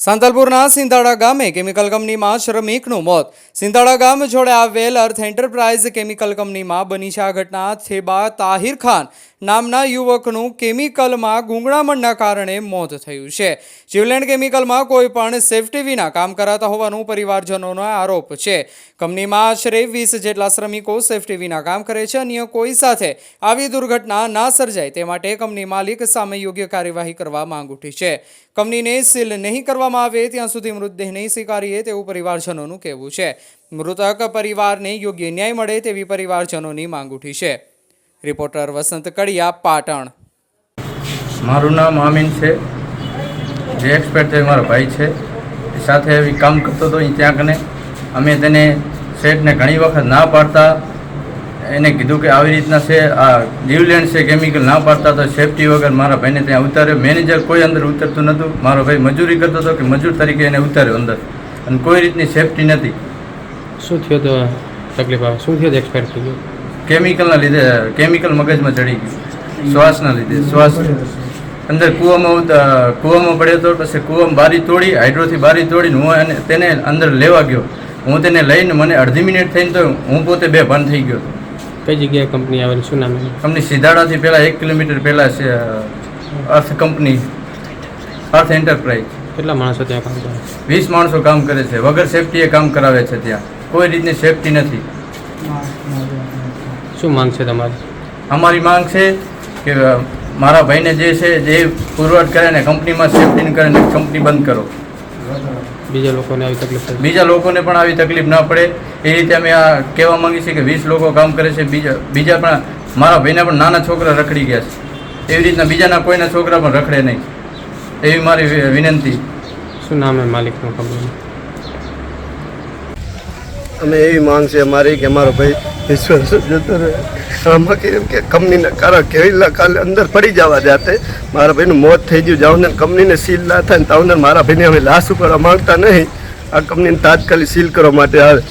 સાંતલપુરના સિંધાડા ગામે કેમિકલ કંપનીમાં શ્રમિકનું મોત. સિંધાડા ગામ જોડે આવેલ અર્થ એન્ટરપ્રાઇઝ કેમિકલ કંપનીમાં બની છે આ ઘટના. થેબા તાહિર ખાન નામના યુવકનું કેમિકલમાં ગુંગળામણના કારણે મોત થયું છે. જીવલેન્ડ કેમિકલમાં કોઈ પણ સેફટી વિના કામ કરાતા હોવાનું પરિવારજનોનો આરોપ છે. કંપનીમાં આશરે વીસ જેટલા શ્રમિકો સેફટી વિના કામ કરે છે. અન્ય કોઈ સાથે આવી દુર્ઘટના ના સર્જાય તે માટે કંપની માલિક સામે યોગ્ય કાર્યવાહી કરવા માંગ ઉઠી છે. કંપનીને સીલ નહીં કરવામાં આવે ત્યાં સુધી મૃતદેહ નહીં સ્વીકારીએ તેવું પરિવારજનોનું કહેવું છે. મૃતક પરિવારને યોગ્ય ન્યાય મળે તેવી પરિવારજનોની માંગ ઉઠી છે. રિપોર્ટર વસંત કડિયા પાટણ. મારું નામ આમીન છે. જે એક્સપર્ટ છે મારો ભાઈ છે. એ સાથે એવી કામ કરતો હતો અહીં ત્યાં કને. અમે તેને શેઠને ઘણી વખત ના પાડતા. એને કીધું કે આવી રીતના છે આ જીવલેન્ડ છે કેમિકલ ના પાડતા તો સેફટી વગર મારા ભાઈને ત્યાં ઉતાર્યો. મેનેજર કોઈ અંદર ઉતરતું નહોતું. મારો ભાઈ મજૂરી કરતો હતો કે મજૂર તરીકે એને ઉતાર્યો અંદર. અને કોઈ રીતની સેફટી નથી. શું થયો તો તકલીફ? આવે શું થયો એક્સપાયર થઈ ગયો કેમિકલના લીધે કેમિકલ મગજમાં ચડી ગયું. શ્વાસના લીધે શ્વાસ. અંદર કૂવામાં કૂવામાં પડ્યો હતો પછી કૂવામાં બારી તોડી હાઇડ્રોથી બારી તોડીને હું તેને અંદર લેવા ગયો. હું તેને લઈને મને અડધી મિનિટ થઈને તો હું પોતે બે ભાન થઈ ગયો. હતો કઈ જગ્યાએ કંપની આવેલી? શું નામ કંપની સિધાડાથી પહેલાં એક કિલોમીટર પહેલાં છે અર્થ કંપની. અર્થ એન્ટરપ્રાઇઝ. કેટલા માણસો ત્યાં કામ કરે? વીસ માણસો કામ કરે છે. વગર સેફટીએ કામ કરાવે છે ત્યાં. કોઈ રીતની સેફટી નથી. શું માંગ છે તમારી? અમારી માંગ છે કે મારા ભાઈને જે છે જે પુરવઠ કરે ને કંપનીમાં સેફટી કરે ને કંપની બંધ કરો. બીજા લોકોને આવી તકલીફ થાય બીજા લોકોને પણ આવી તકલીફ ના પડે. એ રીતે અમે આ કહેવા માંગીએ છીએ કે વીસ લોકો કામ કરે છે બીજા બીજા પણ મારા ભાઈના પણ નાના છોકરા રખડી ગયા છે. એવી રીતના બીજાના કોઈના છોકરા પણ રખડે નહીં. એવી મારી વિનંતી. શું નામ એ માલિકનું કંપની અમે એવી માંગ છે અમારી કે અમારો ભાઈ વિશ્વાસ જતો રહે એમ કે કંપનીના કારણ કેવી કાલે અંદર પડી જવા જાતે. મારા ભાઈનું મોત થઈ ગયું. જાઉં ને કંપનીને સીલ ના થાય ને તાઉને મારા ભાઈને અમે લાશ ઉપાડવા માંગતા નહીં. આ કંપનીને તાત્કાલિક સીલ કરવા માટે આવે